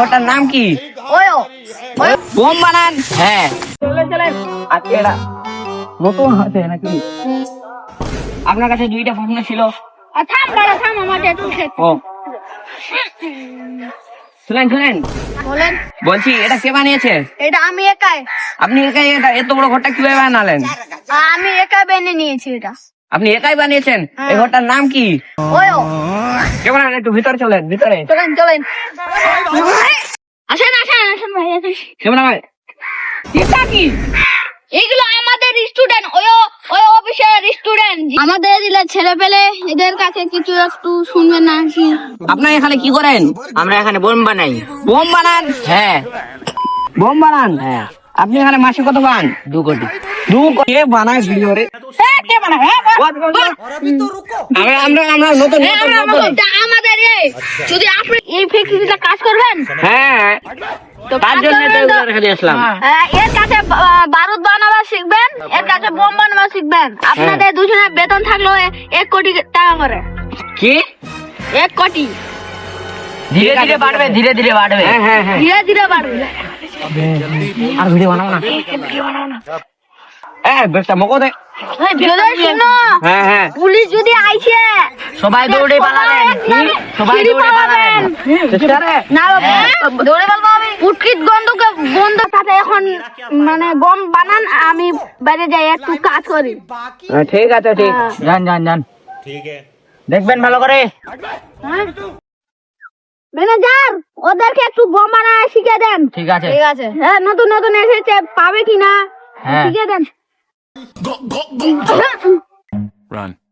ওটার নাম কি? ওয়ো বোম বানান। হ্যাঁ। আজকে এটা নতুন হয়েছে নাকি? আপনার কাছে দুইটা প্রশ্ন ছিল। থাম দাঁড়া থাম আমাদের একটু ও। শুনেন শুনেন। বলেন। বলছি এটা কে বানিয়েছে? এটা আমি একাই। আপনি একাই এটা এত বড় ঘরটা কীভাবে বানালেন? আমি একাই বেনে নিয়েছি এটা। আপনি একাই বানিয়েছেন? এই ঘরটার নাম কি? ওয়ো। কেমন একটু ভিতরে চলেন ভিতরে। চলেন চলেন। আসেন আসেন আসেন ভাই আসেন। কেমন হয় এটা কি? এগুলো আমাদের স্টুডেন্ট ওই ওই অফিসের স্টুডেন্ট আমাদের দিলে ছেলে পেলে এদের কাছে কিছু একটু শুনবেন না কি আপনার এখানে কি করেন? আমরা এখানে বোম বানাই। বোম বানান? হ্যাঁ। বোম বানান? হ্যাঁ। আপনি এখানে মাসে কত পান দু কোটি। দু কে বানায় ভিডিও রে কে বানাবে আমরা আমরা আমরা নতুন নতুন নতুন আমাদের এই যদি আপনি এই ফ্যাক্টরিটা কাজ করবেন হ্যাঁ তো তার জন্য তো এগুলো রেখে দিয়ে হ্যাঁ, এর কাছে বারুদ বানাবা শিখবেন এর কাছে বোম বানাবা শিখবেন আপনাদের দুজনের বেতন থাকল এক কোটি টাকা করে কি এক কোটি ধীরে ধীরে বাড়বে ধীরে ধীরে বাড়বে হ্যাঁ হ্যাঁ হ্যাঁ ধীরে ধীরে বাড়বে আর ভিডিও বানাবো না হ্যাঁ বেশটা মকো দে। হ্যাঁ হ্যাঁ পুলিশ যদি আইছে সবাই দৌড়ে পালাবেন। সবাই দৌড়ে পালাবেন। না দৌড়ে পারব আমি। উটকিট গন্ধকে বন্ধ সাথে এখন মানে গম বানান আমি বাইরে যাই একটু কাজ করি। হ্যাঁ, ঠিক আছে ঠিক। যান যান যান। দেখবেন ভালো করে। হ্যাঁ? ম্যানেজার ওদেরকে একটু গম বানা শিখে দেন। ঠিক আছে। ঠিক আছে। হ্যাঁ নতুন নতুন এসেছে পাবে কিনা? হ্যাঁ। শিখে দেন। Run. ওই পাড়া পুলিশ পুলিশ